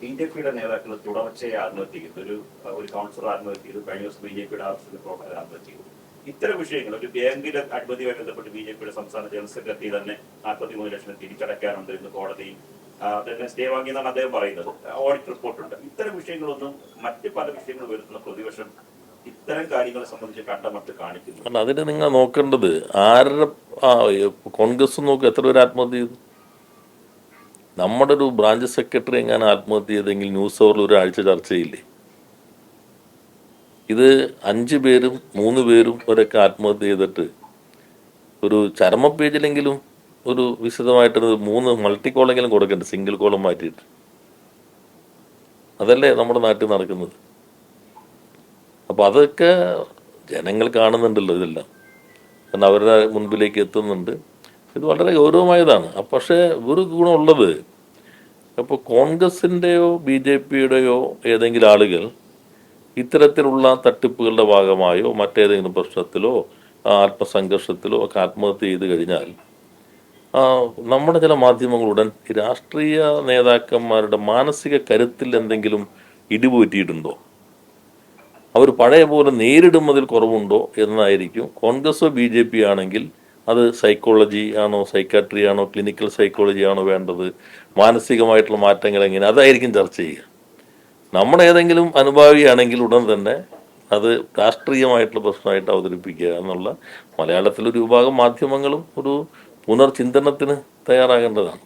B J പിയുടെ നേതാക്കൾ തുടർച്ചയായി ആത്മഹത്യ ചെയ്തു ഒരു ഒരു കൗൺസിലർ ആത്മഹത്യ ചെയ്തു കഴിഞ്ഞ ദിവസം ബി ജെ പിയുടെ ആവശ്യത്തിന് പ്രവർത്തകർ ആത്മഹത്യ ചെയ്തു ഇത്തരം വിഷയങ്ങൾ ഒരു ബാങ്കിലെ അഴിമതിയുമായി ബന്ധപ്പെട്ട് ബി ജെ പിയുടെ സംസ്ഥാന ജനറൽ സെക്രട്ടറി തന്നെ നാൽപ്പത്തി മൂന്ന് ലക്ഷം തിരിച്ചടയ്ക്കാനുണ്ട് എന്ന് കോടതി തന്നെ സ്റ്റേ വാങ്ങിയെന്നാണ് അദ്ദേഹം പറയുന്നത്. ഓഡിറ്റ് റിപ്പോർട്ടുണ്ട് ഇത്തരം വിഷയങ്ങളൊന്നും മറ്റ് പല വിഷയങ്ങൾ വരുത്തുന്ന പ്രതിപക്ഷം ഇത്തരം കാര്യങ്ങളെ സംബന്ധിച്ച് കണ്ടമട്ട് കാണിക്കുന്നു അതിന് നിങ്ങൾ നോക്കേണ്ടത് ആരുടെ കോൺഗ്രസ് നോക്ക് എത്ര പേര് ആത്മഹത്യ ചെയ്തു? നമ്മുടെ ഒരു ബ്രാഞ്ച് സെക്രട്ടറി എങ്ങനെ ആത്മഹത്യ ചെയ്തെങ്കിൽ ന്യൂസ് അവറിൽ ഒരാഴ്ച ചർച്ച ചെയ്യില്ലേ ഇത് അഞ്ച് പേരും മൂന്ന് പേരും ഒരൊക്കെ ആത്മഹത്യ ചെയ്തിട്ട് ഒരു ചരമ പേജിലെങ്കിലും ഒരു വിശദമായിട്ട് മൂന്ന് മൾട്ടി കോളെങ്കിലും കൊടുക്കണ്ട്? സിംഗിൾ കോളം മാറ്റിയിട്ട്. അതല്ലേ നമ്മുടെ നാട്ടിൽ നടക്കുന്നത്. അപ്പോൾ അതൊക്കെ ജനങ്ങൾ കാണുന്നുണ്ടല്ലോ ഇതെല്ലാം. കാരണം അവരുടെ മുൻപിലേക്ക് എത്തുന്നുണ്ട്. ഇത് വളരെ ഗൗരവമായതാണ്. പക്ഷേ ഒരു ഗുണമുള്ളത് അപ്പോൾ കോൺഗ്രസിന്റെയോ ബി ജെ പിയുടെയോ ഏതെങ്കിലും ആളുകൾ ഇത്തരത്തിലുള്ള തട്ടിപ്പുകളുടെ ഭാഗമായോ മറ്റേതെങ്കിലും പ്രശ്നത്തിലോ ആത്മസംഘർഷത്തിലോ ഒക്കെ ആത്മഹത്യ ചെയ്ത് കഴിഞ്ഞാൽ നമ്മുടെ ചില മാധ്യമങ്ങളുടൻ രാഷ്ട്രീയ നേതാക്കന്മാരുടെ മാനസിക കരുത്തിൽ എന്തെങ്കിലും ഇടിപൂറ്റിയിട്ടുണ്ടോ? അവർ പഴയ പോലെ നേരിടുന്നതിൽ കുറവുണ്ടോ? എന്നായിരിക്കും കോൺഗ്രസോ ബി ജെ പി ആണെങ്കിൽ അത് സൈക്കോളജി ആണോ സൈക്കാട്രി ആണോ ക്ലിനിക്കൽ സൈക്കോളജി ആണോ വേണ്ടത്? മാനസികമായിട്ടുള്ള മാറ്റങ്ങൾ എങ്ങനെ? അതായിരിക്കും ചർച്ച ചെയ്യുക. നമ്മുടെ ഏതെങ്കിലും അനുഭാവിയാണെങ്കിൽ ഉടൻ തന്നെ അത് രാഷ്ട്രീയമായിട്ടുള്ള പ്രശ്നമായിട്ട് അവതരിപ്പിക്കുക എന്നുള്ള മലയാളത്തിലൊരു വിഭാഗം മാധ്യമങ്ങളും ഒരു പുനർചിന്തനത്തിന് തയ്യാറാകേണ്ടതാണ്.